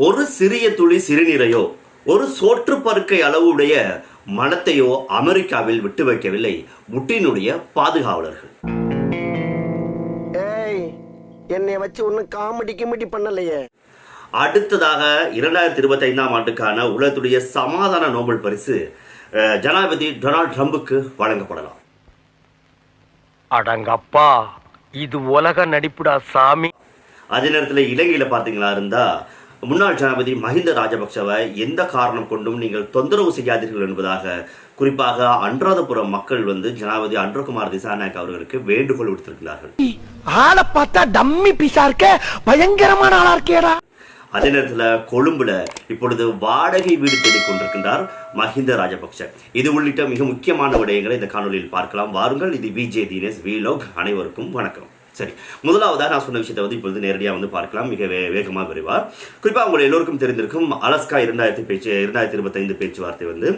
ஒரு சிறிய துளி சிறுநீரையோ ஒரு சோற்று பருக்கை அளவுடைய மனத்தையோ அமெரிக்காவில் விட்டு வைக்கவில்லை. புட்டினுடைய பாதுகாவலர்கள். ஏய் என்னைய வச்சு ஒன்னும் காமெடி கிமெடி பண்ணலையே. அடுத்ததாக இரண்டாயிரத்தி இருபத்தி ஐந்தாம் ஆண்டுக்கான உலகத்துடைய சமாதான நோபல் பரிசு அஹ், ஜனாதிபதி டொனால்ட் ட்ரம்புக்கு வழங்கப்படலாம். அடங்கப்பா இது உலக நடிப்புடா சாமி. அதே நேரத்தில் இலங்கையில பார்த்தீங்களா இருந்தா முன்னாள் ஜனாதிபதி மஹிந்த ராஜபக்சவை எந்த காரணம் கொண்டும் நீங்கள் தொந்தரவு செய்யாதீர்கள் என்பதாக குறிப்பாக அன்றாதபுரம் மக்கள் வந்து ஜனாதிபதி அன்றகுமார் திசாநாயக் அவர்களுக்கு வேண்டுகோள் விடுத்திருக்கிறார்கள். ஆளை பார்த்தா டம்மி பீஸா இருக்க பயங்கரமான ஆளா இருக்கேடா. அதே நேரத்தில் கொழும்புல இப்பொழுது வாடகை வீடு தேடிக் கொண்டிருக்கின்றார் மஹிந்த ராஜபக்ஷ இது உள்ளிட்ட மிக முக்கியமான விடயங்களை இந்த காணொலியில் பார்க்கலாம். வாருங்கள் இது விஜே தினேஷ் வீலோக் அனைவருக்கும் வணக்கம். சரி முதலாவதாக நான் சொன்ன விஷயத்தை வந்து இப்பொழுது நேரடியாக வந்து பார்க்கலாம். மிக வே வேகமாக விரைவா குறிப்பாக உங்கள் எல்லோருக்கும் தெரிந்திருக்கும் அலஸ்கா இரண்டாயிரத்தி பேச்சு இரண்டாயிரத்தி இருபத்தைந்து பேச்சுவார்த்தை வந்து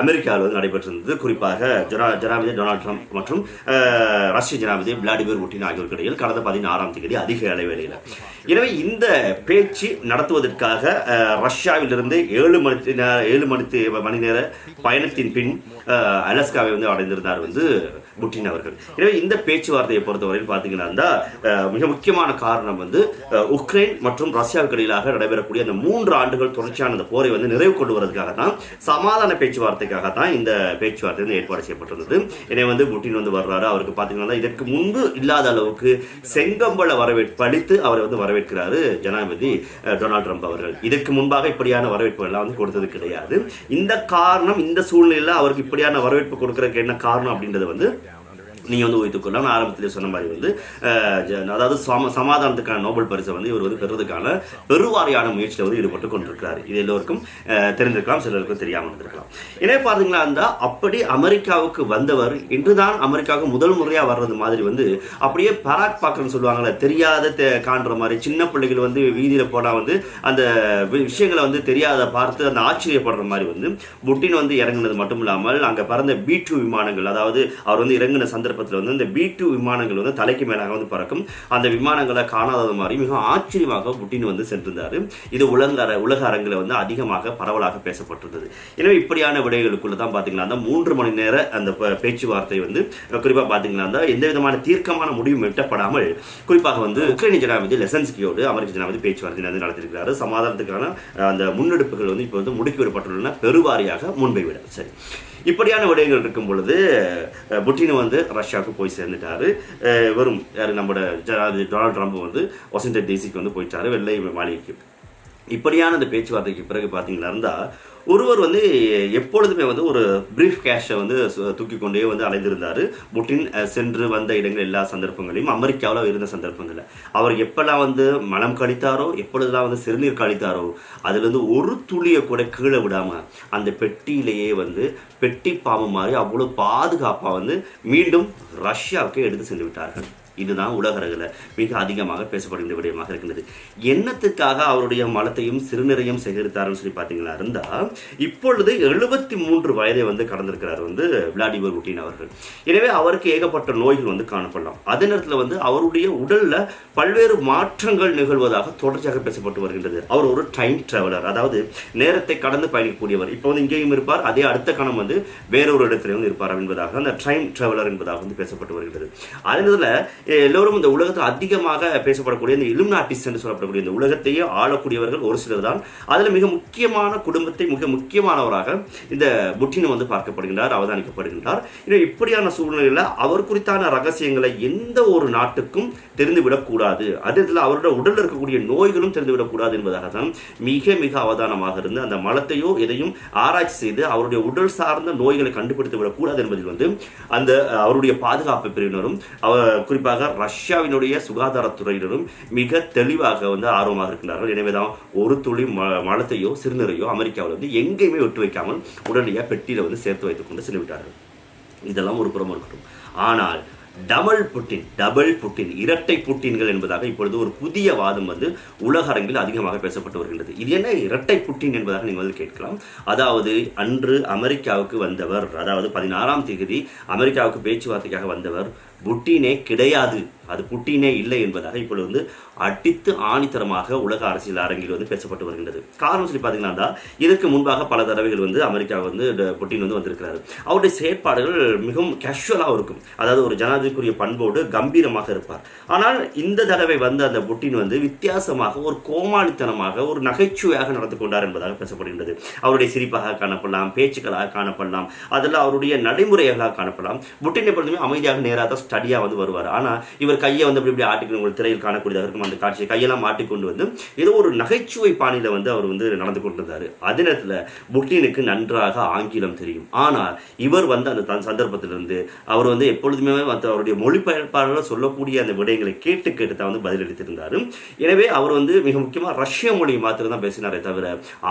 அமெரிக்காவில் வந்து நடைபெற்றிருந்தது. குறிப்பாக ஜனா ஜனாதிபதி டொனால்ட் ட்ரம்ப் மற்றும் ரஷ்ய ஜனாதிபதி விளாடிமிர் புட்டின் ஆகியோருக்கு இடையில் கடந்த பதினாறாம் தேதி அதிக இடைவேளையில். எனவே இந்த பேச்சு நடத்துவதற்காக ரஷ்யாவிலிருந்து ஏழு மணி ஏழு மணி மணி நேர பயணத்தின் பின் அலஸ்காவை வந்து அடைந்திருந்தார் வந்து புட்டின் அவர்கள். எனவே இந்த பேச்சுவார்த்தையை பொறுத்தவரையில் பார்த்தீங்கன்னா மிக முக்கியமான காரணம் வந்து உக்ரைன் மற்றும் ரஷ்யாவுக்கு இடையிலாக நடைபெறக்கூடிய அந்த மூன்று ஆண்டுகள் தொடர்ச்சியான அந்த போரை வந்து நிறைவு கொண்டு வருவதற்காக தான் சமாதான பேச்சுவார்த்தைக்காக தான் இந்த பேச்சுவார்த்தை வந்து ஏற்பாடு செய்யப்பட்டிருந்தது. எனவே வந்து புட்டின் வந்து வர்றாரு. அவருக்கு பார்த்தீங்கன்னா இதற்கு முன்பு இல்லாத அளவுக்கு செங்கம்பள வரவேற்பு அளித்து அவரை வந்து வரவேற்கிறாரு ஜனாதிபதி டொனால்ட் ட்ரம்ப் அவர்கள். இதற்கு முன்பாக இப்படியான வரவேற்பு எல்லாம் வந்து கொடுத்தது கிடையாது. இந்த காரணம் இந்த சூழ்நிலையில் அவருக்கு இப்படியான வரவேற்பு கொடுக்கறதுக்கு என்ன காரணம் அப்படின்றது வந்து நீங்கள் வந்து வைத்துக்கொள்ளலாம். நான் ஆரம்பத்திலே சொன்ன மாதிரி வந்து அதாவது சம சமாதானத்துக்கான நோபல் பரிசை வந்து இவர் வந்து பெறுவதற்கான பெருவாரியான முயற்சியில் வந்து ஈடுபட்டு கொண்டிருக்கிறார். இது எல்லோருக்கும் தெரிந்திருக்கலாம் சிலருக்கும் தெரியாமல் இருந்திருக்கலாம். இதே பார்த்தீங்களா இருந்தால் அப்படி அமெரிக்காவுக்கு வந்தவர் இன்றுதான் அமெரிக்காவுக்கு முதல் முறையாக வர்றது மாதிரி வந்து அப்படியே பராக் பார்க்குறேன்னு சொல்லுவாங்களே தெரியாத காண்ற மாதிரி சின்ன பிள்ளைகள் வந்து வீதியில் போனால் வந்து அந்த விஷயங்களை வந்து தெரியாத பார்த்து அந்த ஆச்சரியப்படுற மாதிரி வந்து புட்டின் வந்து இறங்குனது மட்டும் இல்லாமல் அங்கே பறந்த பி டூ விமானங்கள் அதாவது அவர் வந்து இறங்கின சந்தர்ப்பத்தில் வந்து இந்த பி டூ விமானங்கள் வந்து தலைக்கு மேலாக வந்து பறக்கும். அந்த விமானங்களை காணாதது மாதிரி மிக ஆச்சரியமாக புட்டின் வந்து சென்றிருந்தார். இது உலக உலக அரங்கில் வந்து அதிகமாக பரவலாக பேசப்பட்டிருந்தது. எனவே இப்படியான விடைகளுக்குள்ள தான் பார்த்தீங்கன்னா அந்த மூன்று மணி நேர அந்த பேச்சுவார்த்தை வந்து குறிப்பாக பார்த்தீங்கன்னா எந்த விதமான தீர்க்கமான முடிவும் எட்டப்படாமல் குறிப்பாக வந்து உக்ரைன் ஜனாதிபதி லெசன்ஸ்கியோடு அமெரிக்க ஜனாதிபதி பேச்சுவார்த்தை வந்து நடத்தியிருக்கிறாரு சமாதானத்துக்கான அந்த முன்னெடுப்புகள் வந்து இப்போ வந்து முடுக்கி விடப்பட்டுள்ளன. பெருவாரியாக முன்பை விட. சரி. இப்படியான விடயங்கள் இருக்கும் பொழுது புட்டின் வந்து ரஷ்யாவுக்கு போய் சேர்ந்துட்டாரு. வெறும் யாரு நம்மளோட ஜனாதிபதி டொனால்ட் ட்ரம்ப் வந்து வாஷிங்டன் டிசிக்கு வந்து போயிட்டாரு வெள்ளை மாளிகைக்கு. இப்படியான அந்த பேச்சுவார்த்தைக்கு பிறகு பார்த்தீங்கன்னா இருந்தால் ஒருவர் வந்து எப்பொழுதுமே வந்து ஒரு பிரீஃப் கேஷை வந்து தூக்கி கொண்டே வந்து அலைந்திருந்தார். புட்டின் சென்று வந்த இடங்கள் எல்லா சந்தர்ப்பங்களையும் அமெரிக்காவில் இருந்த சந்தர்ப்பங்களில். அவர் எப்பெல்லாம் வந்து மனம் கழித்தாரோ எப்பொழுதெல்லாம் வந்து சிறுநீர் கழித்தாரோ அதுலேருந்து ஒரு துளியை கூட கீழே விடாமல் அந்த பெட்டியிலேயே வந்து பெட்டி பாம்பு மாதிரி அவ்வளோ பாதுகாப்பாக வந்து மீண்டும் ரஷ்யாவுக்கு எடுத்து சென்று விட்டார்கள். இதுதான் உலகரகில் மிக அதிகமாக பேசப்படுகின்ற விடயமாக இருக்கின்றது. எண்ணத்துக்காக அவருடைய மலத்தையும் சிறுநீரையும் சேகரித்தார்னு சொல்லி பார்த்தீங்களா இருந்தால் இப்பொழுது எழுபத்தி மூன்று வயதை வந்து கடந்திருக்கிறார் வந்து விளாடிமிர் புட்டின் அவர்கள். எனவே அவருக்கு ஏகப்பட்ட நோய்கள் வந்து காணப்படலாம். அதே நேரத்தில் வந்து அவருடைய உடலில் பல்வேறு மாற்றங்கள் நிகழ்வதாக தொடர்ச்சியாக பேசப்பட்டு வருகின்றது. அவர் ஒரு டைம் டிராவலர் அதாவது நேரத்தை கடந்து பயணிக்கக்கூடியவர். இப்போ வந்து இங்கேயும் இருப்பார் அதே அடுத்த கணம் வந்து வேறொரு இடத்துல வந்து இருப்பார் என்பதாக அந்த டைம் டிராவலர் என்பதாக வந்து பேசப்பட்டு வருகிறது அதே நேரத்தில் எல்லோரும் இந்த உலகத்தில் அதிகமாக பேசப்படக்கூடிய இந்த இலுமினாட்டிஸ் என்று சொல்லப்படக்கூடிய இந்த உலகத்தையே ஆளக்கூடியவர்கள் ஒரு சிலர் தான். அதில் மிக முக்கியமான குடும்பத்தை மிக முக்கியமானவராக இந்த புட்டினம் வந்து பார்க்கப்படுகின்றார் அவதானிக்கப்படுகின்றார். இன்னும் இப்படியான சூழ்நிலையில் அவர் குறித்தான ரகசியங்களை எந்த ஒரு நாட்டுக்கும் தெரிந்துவிடக்கூடாது. அதே இதில் அவருடைய உடலில் இருக்கக்கூடிய நோய்களும் தெரிந்துவிடக்கூடாது என்பதாக தான் மிக மிக அவதானமாக இருந்து அந்த மலத்தையோ எதையும் ஆராய்ச்சி செய்து அவருடைய உடல் சார்ந்த நோய்களை கண்டுபிடித்து விடக்கூடாது என்பதில் வந்து அந்த அவருடைய பாதுகாப்பு பிரிவினரும் அவர் குறிப்பாக ரஷ்யாவினுடைய சுகாதாரத்துறையினரும் மிக தெளிவாக வந்து ஆர்வமாக இருக்கின்றார்கள். எனவேதான் ஒரு துளி ம- மலத்தையோ சிறுநீரையோ அமெரிக்காவில் வந்து எங்கேயுமே விட்டு வைக்காமல் உடனடியாக பெட்டியில் வந்து சேர்த்து வைத்துக் கொண்டு இதெல்லாம் ஒரு புறம் இருக்கட்டும். ஆனால் டபுள் புட்டின் டபுள் புட்டின் இரட்டை புட்டின்கள் என்பதாக இப்பொழுது ஒரு புதிய வாதம் வந்து உலக அரங்கில் அதிகமாக பேசப்பட்டு வருகின்றது. இது என்ன? இரட்டை புட்டின் என்பதாக நீங்கள் வந்து கேட்கலாம். அதாவது அன்று அமெரிக்காவுக்கு வந்தவர் அதாவது பதினாறாம் தேதி அமெரிக்காவுக்கு பேச்சுவார்த்தைக்காக வந்தவர் புட்டினே கிடையாது. அது புட்டினே இல்லை என்பதாக இப்பொழுது வந்து அடித்து ஆணித்தரமாக உலக அரசியல் அரங்கில் வந்து பேசப்பட்டு வருகின்றது. காரணம் சொல்லி பார்த்தீங்கன்னா தான் இதற்கு முன்பாக பல தடவைகள் வந்து அமெரிக்கா வந்து புட்டின் வந்து வந்திருக்கிறாரு. அவருடைய செயற்பாடுகள் மிகவும் கேஷுவலாக இருக்கும். அதாவது ஒரு ஜனாதிபதிக்குரிய பண்போடு கம்பீரமாக இருப்பார். ஆனால் இந்த தடவை வந்து அந்த புட்டின் வந்து வித்தியாசமாக ஒரு கோமாளித்தனமாக ஒரு நகைச்சுவையாக நடந்து கொண்டார் என்பதாக பேசப்படுகின்றது. அவருடைய சிரிப்பாக காணப்படலாம் பேச்சுக்களாக காணப்படலாம் அதில் அவருடைய நடைமுறைகளாக காணப்படலாம். புட்டினை எப்பொழுதுமே அமைதியாக நேராக தான் ஸ்டடியாக வந்து வருவார். ஆனால் இவர் கையை வந்து அப்படி இப்படி ஆட்டிக்கணும் உங்களுக்கு திரையில் காணக்கூடியதாக இருக்கும். அந்த காட்சியை கையெல்லாம் மாட்டிக்கொண்டு வந்து ஏதோ ஒரு நகைச்சுவை பாணியில் வந்து அவர் வந்து நடந்து கொண்டிருந்தார். அதே நேரத்தில் புட்டினுக்கு நன்றாக ஆங்கிலம் தெரியும். ஆனால் இவர் வந்து அந்த தன் சந்தர்ப்பத்திலிருந்து அவர் வந்து எப்பொழுதுமே வந்து அவருடைய மொழிபெயர்ப்பாளர்கள் சொல்லக்கூடிய அந்த விடயங்களை கேட்டு கேட்டு தான் வந்து பதிலளித்திருந்தார். எனவே அவர் வந்து மிக முக்கியமாக ரஷ்ய மொழி மாத்திரம் தான் பேசினாரே தவிர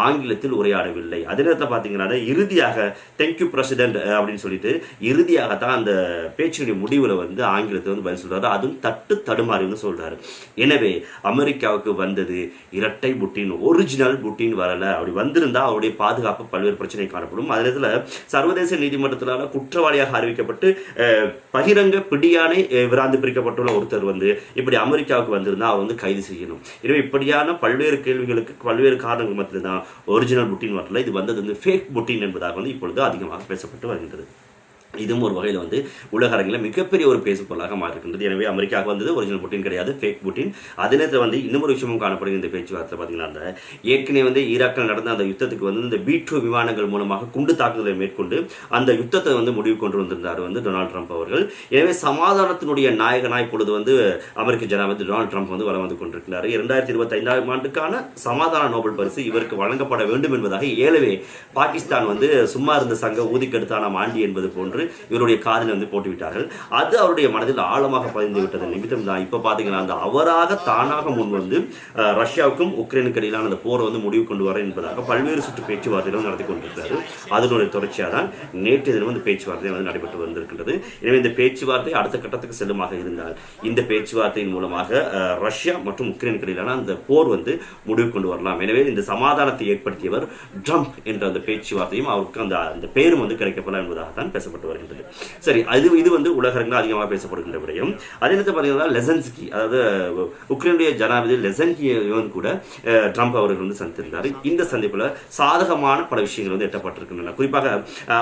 ஆங்கிலத்தில் உரையாடவில்லை. அதே நேரத்தில் பார்த்தீங்கன்னா இறுதியாக தேங்க்யூ பிரசிடென்ட் அப்படின்னு சொல்லிட்டு இறுதியாக தான் அந்த பேச்சினுடைய முடிவில் வந்து ஆங்கிலத்தை வந்து பதில் சொல்றாரு. அதுவும் தட்டு தடுமாறி வந்து சொல்றாரு. எனவே அமெரிக்காவுக்கு வந்தது இரட்டை புட்டின் ஒரிஜினல் புட்டின் வரல. அப்படி வந்திருந்தா அவருடைய பாதுகாப்பு பல்வேறு பிரச்சனை காணப்படும். அதே நேரத்தில் சர்வதேச நீதிமன்றத்தினால குற்றவாளியாக அறிவிக்கப்பட்டு பகிரங்க பிடியானை விராந்து பிரிக்கப்பட்டுள்ள ஒருத்தர் வந்து இப்படி அமெரிக்காவுக்கு வந்திருந்தா அவர் வந்து கைது செய்யணும். எனவே இப்படியான பல்வேறு கேள்விகளுக்கு பல்வேறு காரணங்கள் மட்டும்தான் தான் ஒரிஜினல் புட்டின் வரல. இது வந்தது வந்து ஃபேக் புட்டின் என்பதாக வந்து இப்பொழுது அதிகமாக பேசப்பட்டு வருகின்றது. இதுவும் ஒரு வகையில் வந்து உலக அரங்கில் மிகப்பெரிய ஒரு பேசு பொருளாக மாறிருக்கின்றது எனவே அமெரிக்காவுக்கு வந்தது ஒரிஜினல் புட்டின் கிடையாது ஃபேக் புட்டின். அதே நேரத்தில் வந்து இன்னொரு விஷயமும் காணப்படுகிற இந்த பேச்சுவார்த்தை பார்த்தீங்கன்னா அந்த ஏற்கனவே வந்து ஈராக்கில் நடந்த அந்த யுத்தத்துக்கு வந்து இந்த பி டூ விமானங்கள் மூலமாக குண்டு தாக்குதலை மேற்கொண்டு அந்த யுத்தத்தை வந்து முடிவு கொண்டு வந்திருந்தார் வந்து டொனால்ட் ட்ரம்ப் அவர்கள். எனவே சமாதானத்தினுடைய நாயகனாய் பொழுது வந்து அமெரிக்க ஜனாதிபதி டொனால்ட் ட்ரம்ப் வந்து வளம் வந்து கொண்டிருக்கிறார். இரண்டாயிரத்தி இருபத்தி ஐந்தாம் ஆண்டுக்கான சமாதான நோபல் பரிசு இவருக்கு வழங்கப்பட வேண்டும் என்பதாக ஏழவே பாகிஸ்தான் வந்து சும்மா இருந்த சங்க ஊதிக்கெடுத்தான ஆண்டி என்பது போன்று இவருடைய காதில் வந்து போட்டு விட்டார்கள் அது அவருடைய மனதில் ஆழமாக பதிந்து விட்டது. நிமித்தம் தான் இப்போ பார்த்தீங்கன்னா அந்த அவராக தானாக முன் வந்து ரஷ்யாவுக்கும் உக்ரைனுக்கு இடையிலான அந்த போரை வந்து முடிவு கொண்டு வர என்பதாக பல்வேறு சுற்று பேச்சுவார்த்தைகளும் நடத்தி கொண்டிருக்கிறாரு. அதனுடைய தொடர்ச்சியாக தான் நேற்று தினம் வந்து பேச்சுவார்த்தை வந்து நடைபெற்று வந்திருக்கின்றது. எனவே இந்த பேச்சுவார்த்தை அடுத்த கட்டத்துக்கு செல்லுமாக இருந்தால் இந்த பேச்சுவார்த்தையின் மூலமாக ரஷ்யா மற்றும் உக்ரைனுக்கு இடையிலான அந்த போர் வந்து முடிவு கொண்டு வரலாம். எனவே இந்த சமாதானத்தை ஏற்படுத்தியவர் ட்ரம்ப் என்ற அந்த பேச்சுவார்த்தையும் அவருக்கு அந்த அந்த பெயரும் வந்து கிடைக்கப்படலாம் என்பதாக தான் பேசப்பட்டு வருகின்றது. சரி அது இது வந்து உலகரங்கில் அதிகமாக பேசப்படுகின்ற விடயம். அதே நேரத்தில் பார்த்தீங்கன்னா லெசன்ஸ்கி அதாவது உக்ரைனுடைய ஜனாதிபதி லெசன்கியும் கூட ட்ரம்ப் அவர்கள் வந்து சந்தித்திருந்தார். இந்த சந்திப்பில் சாதகமான பல விஷயங்கள் வந்து எட்டப்பட்டிருக்கின்றன. குறிப்பாக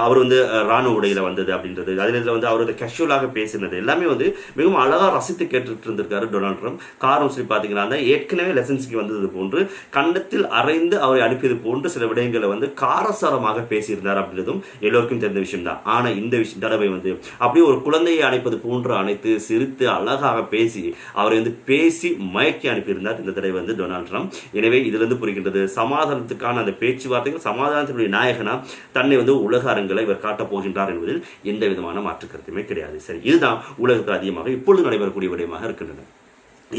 அவர் வந்து ராணுவ உடையில் வந்தது அப்படின்றது அதே நேரத்தில் வந்து அவர் கேஷுவலாக பேசினது எல்லாமே வந்து மிகவும் அழகாக ரசித்து கேட்டுட்டு இருந்திருக்காரு டொனால்ட் ட்ரம்ப். காரணம் சொல்லி பார்த்தீங்கன்னா ஏற்கனவே லெசன்ஸ்க்கு வந்தது போன்று கண்டத்தில் அரைந்து அவரை அனுப்பியது போன்று சில விடயங்களை வந்து காரசாரமாக பேசியிருந்தார் அப்படின்றதும் எல்லோருக்கும் தெரிந்த விஷயம் தான் ஆனால் இந்த விஷயம் தடவை வந்து அப்படியே ஒரு குழந்தையை அழைப்பது போன்று அனைத்து சிரித்து அழகாக பேசி அவரை வந்து பேசி மயக்கி அனுப்பியிருந்தார். இந்த தடவை வந்து டொனால்ட் ட்ரம்ப். எனவே இதிலிருந்து புரிகின்றது சமாதானத்துக்கான அந்த பேச்சுவார்த்தைகள் சமாதானத்தினுடைய நாயகனா தன்னை வந்து உலக அரங்களை இவர் காட்டப் போகின்றார் என்பதில் எந்த விதமான மாற்று கருத்துமே கிடையாது. சரி இதுதான் உலகத்தில் அதிகமாக இப்பொழுது நடைபெறக்கூடிய விடயமாக இருக்கின்றன.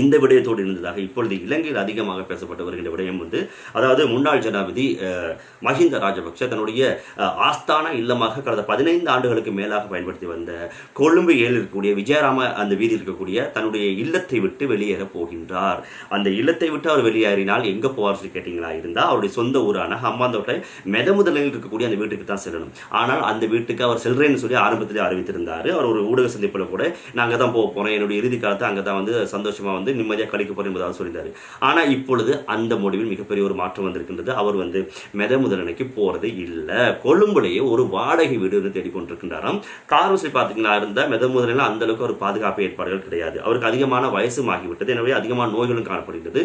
இந்த விடயத்தோடு இருந்ததாக இப்பொழுது இலங்கையில் அதிகமாக பேசப்பட்டு வருகின்ற விடயம் வந்து அதாவது முன்னாள் ஜனாதிபதி மஹிந்த ராஜபக்ஷ தன்னுடைய ஆஸ்தான இல்லமாக கடந்த பதினைந்து ஆண்டுகளுக்கு மேலாக பயன்படுத்தி வந்த கொழும்பு ஏழில் இருக்கக்கூடிய விஜயராம அந்த வீதியில் இருக்கக்கூடிய தன்னுடைய இல்லத்தை விட்டு வெளியேற போகின்றார். அந்த இல்லத்தை விட்டு அவர் வெளியேறினால் எங்க போவார் சொல்லி கேட்டீங்களா? இருந்தால் அவருடைய சொந்த ஊரான ஹம்பாந்தோட்டை மெதமுதலில் இருக்கக்கூடிய அந்த வீட்டுக்கு தான் செல்லணும். ஆனால் அந்த வீட்டுக்கு அவர் செல்றேன்னு சொல்லி ஆரம்பத்திலே அறிவித்திருந்தார். அவர் ஒரு ஊடக சந்திப்பில் கூட நான் அங்கே தான் போக போகிறேன் என்னுடைய இறுதி காலத்தை அங்கே தான் வந்து சந்தோஷமா வந்து நிம்மதியாக கழிக்க போகிறேன் என்பதாக சொல்லியிருந்தார். ஆனால் இப்பொழுது அந்த முடிவில் மிகப்பெரிய ஒரு மாற்றம் வந்திருக்கின்றது. அவர் வந்து மெத முதலனைக்கு போகிறது இல்லை. கொழும்புலேயே ஒரு வாடகை வீடு வந்து தேடிக்கொண்டிருக்கின்றாராம். காரணம் சொல்லி பார்த்தீங்கன்னா இருந்தால் மெத முதலில் அந்த அளவுக்கு ஒரு பாதுகாப்பு ஏற்பாடுகள் கிடையாது. அவருக்கு அதிகமான வயசும் ஆகிவிட்டது எனவே அதிகமான நோய்களும் காணப்படுகிறது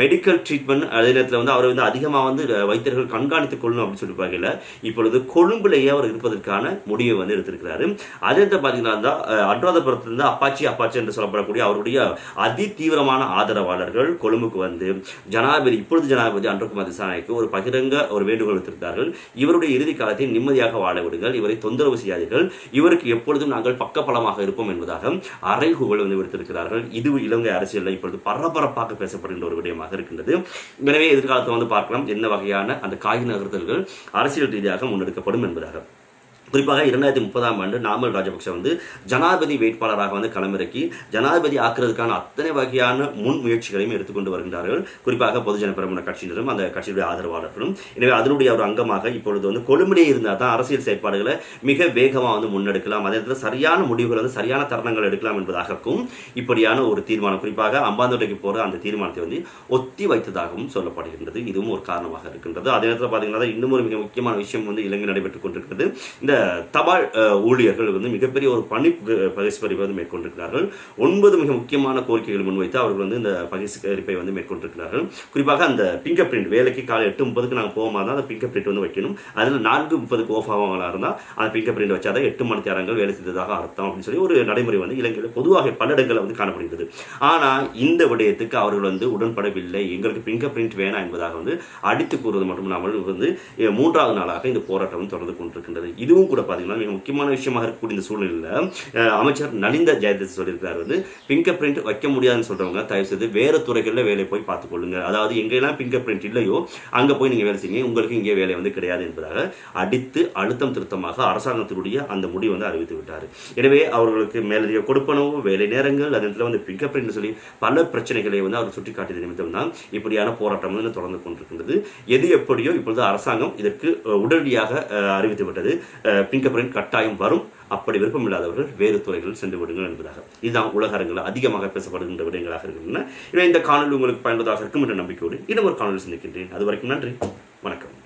மெடிக்கல் ட்ரீட்மெண்ட் அதே நேரத்தில் வந்து அவர் வந்து அதிகமாக வந்து வைத்தியர்கள் கண்காணித்துக் கொள்ளணும் அப்படின்னு சொல்லி பார்க்கல. இப்பொழுது கொழும்புலேயே அவர் இருப்பதற்கான முடிவை வந்து எடுத்திருக்கிறாரு. அதே நேரத்தில் பார்த்தீங்கன்னா அஹ், அனுராதபுரத்திலிருந்து அப்பாச்சி அப்பாச்சி என்று சொல்லப்படக்கூடிய அவருடைய அதி தீவிரமான ஆதரவாளர்கள் கொழும்புக்கு வந்து ஜனாதிபதி இப்பொழுது ஜனாதிபதி அன்றகுமார் திசாநாயக்கு ஒரு பகிரங்க ஒரு வேண்டுகோள் விடுத்திருக்கிறார்கள் இவருடைய இறுதி காலத்தை நிம்மதியாக வாழ விடுங்கள். இவரை தொந்தரவு செய்யாதீர்கள். இவருக்கு எப்பொழுதும் நாங்கள் பக்கபலமாக இருப்போம் என்பதாக அறைகுகள் வந்து விடுத்திருக்கிறார்கள். இது இலங்கை அரசியலில் இப்பொழுது பரபரப்பாக பேசப்படுகின்ற ஒரு விடயமாக இருக்கின்றது. எனவே எதிர்காலத்தை வந்து பார்க்கலாம். என்ன வகையான அந்த காய் நகர்த்தல்கள் அரசியல் ரீதியாக முன்னெடுக்கப்படும் என்பதாக. குறிப்பாக இரண்டாயிரத்தி முப்பதாம் ஆண்டு நாமல் ராஜபக்ஷ வந்து ஜனாதிபதி வேட்பாளராக வந்து களமிறக்கி ஜனாதிபதி ஆக்குறதுக்கான அத்தனை வகையான முன் முயற்சிகளையும் எடுத்துக்கொண்டு வருகின்றார்கள். குறிப்பாக பொதுஜன பெருமன கட்சியினரும் அந்த கட்சியுடைய ஆதரவாளர்களும். எனவே அதனுடைய ஒரு அங்கமாக இப்பொழுது வந்து கொழும்பிலே இருந்தால் தான் அரசியல் செயற்பாடுகளை மிக வேகமாக வந்து முன்னெடுக்கலாம். அதே நேரத்தில் சரியான முடிவுகள் வந்து சரியான தருணங்கள் எடுக்கலாம் என்பதாகவும் இப்படியான ஒரு தீர்மானம் குறிப்பாக அம்பாந்தோட்டைக்கு போகிற அந்த தீர்மானத்தை வந்து ஒத்தி வைத்ததாகவும் சொல்லப்படுகின்றது. இதுவும் ஒரு காரணமாக இருக்கின்றது. அதே நேரத்தில் பார்த்தீங்கன்னா இன்னும் ஒரு மிக முக்கியமான விஷயம் வந்து இலங்கை நடைபெற்றுக் கொண்டிருக்கிறது. இந்த தபால் ஊழியர்கள் வந்து மிகப்பெரிய ஒரு பணி ப- பகிஷ்கரிப்பை வந்து மேற்கொண்டிருக்கிறார்கள். ஒன்பது மிக முக்கியமான கோரிக்கைகள் முன்வைத்து அவர்கள் வந்து இந்த பகிஷ்கரிப்பை வந்து மேற்கொண்டிருக்கிறார்கள். குறிப்பாக அந்த பிங்கர் பிரிண்ட் வேலைக்கு காலை எட்டு முப்பதுக்கு நாங்கள் போகும்போது தான் அந்த பிங்கர் பிரிண்ட் வந்து வைக்கணும். அதில் நான்கு முப்பதுக்கு ஓஃப் ஆகவங்களாக இருந்தால் அந்த பிங்கர் பிரிண்ட் வச்சாதான் எட்டு மணி நேரங்கள் வேலை செய்ததாக அர்த்தம் அப்படின்னு சொல்லி ஒரு நடைமுறை வந்து இலங்கையில் பொதுவாக பல இடங்களில் வந்து காணப்படுகிறது ஆனால் இந்த விடயத்துக்கு அவர்கள் வந்து உடன்படவில்லை. எங்களுக்கு பிங்கர் பிரிண்ட் வேணாம் என்பதாக வந்து அடித்து கூறுவது மட்டுமில்லாமல் வந்து மூன்றாவது நாளாக இந்த போராட்டம் தொடர்ந்து கொண்டிருக்கின்றது. இதுவும் கூட பார்த்தீங்கன்னா மிக முக்கியமான விஷயமாக இருக்கக்கூடிய இந்த சூழ்நிலையில் அமைச்சர் நலிந்த ஜெயதேசன் சொல்லியிருக்கிறார். வந்து பிங்கர் பிரிண்ட் வைக்க முடியாதுன்னு சொல்கிறவங்க தயவு செய்து வேறு துறைகளில் வேலை போய் பார்த்துக்கொள்ளுங்க அதாவது எங்கெல்லாம் பிங்கர் பிரிண்ட் இல்லையோ அங்கே போய் நீங்கள் வேலை செய்யுங்க உங்களுக்கு இங்கே வேலை வந்து கிடையாது என்பதாக அடித்து அழுத்தம் திருத்தமாக அரசாங்கத்தினுடைய அந்த முடிவு வந்து அறிவித்து விட்டார். எனவே அவர்களுக்கு மேலதிக கொடுப்பனவு வேலை நேரங்கள் அதே நேரத்தில் வந்து பிங்கர் பிரிண்ட் சொல்லி பல பிரச்சனைகளை வந்து அவர் சுட்டிக்காட்டிய நிமித்தம் தான் இப்படியான போராட்டம் வந்து தொடர்ந்து கொண்டிருக்கின்றது. எது எப்படியோ இப்பொழுது அரசாங்கம் இதற்கு உடனடியாக அறிவித்து விட்டது. பிங்கர் பிரிண்ட் கட்டாயம் வரும். அப்படி விருப்பம் இல்லாதவர்கள் வேறு துறைகளில் சென்று விடுங்கள் என்பதாக. இதுதான் உலக அரங்கில் அதிகமாக பேசப்படுகின்ற விடயங்களாக இருக்கின்றன. இந்த காணொலி உங்களுக்கு பயன்பதாக இருக்கும் என்ற நம்பிக்கையோடு இன்னும் ஒரு காணொலி சந்திக்கின்றேன். அது வரைக்கும் நன்றி. வணக்கம்.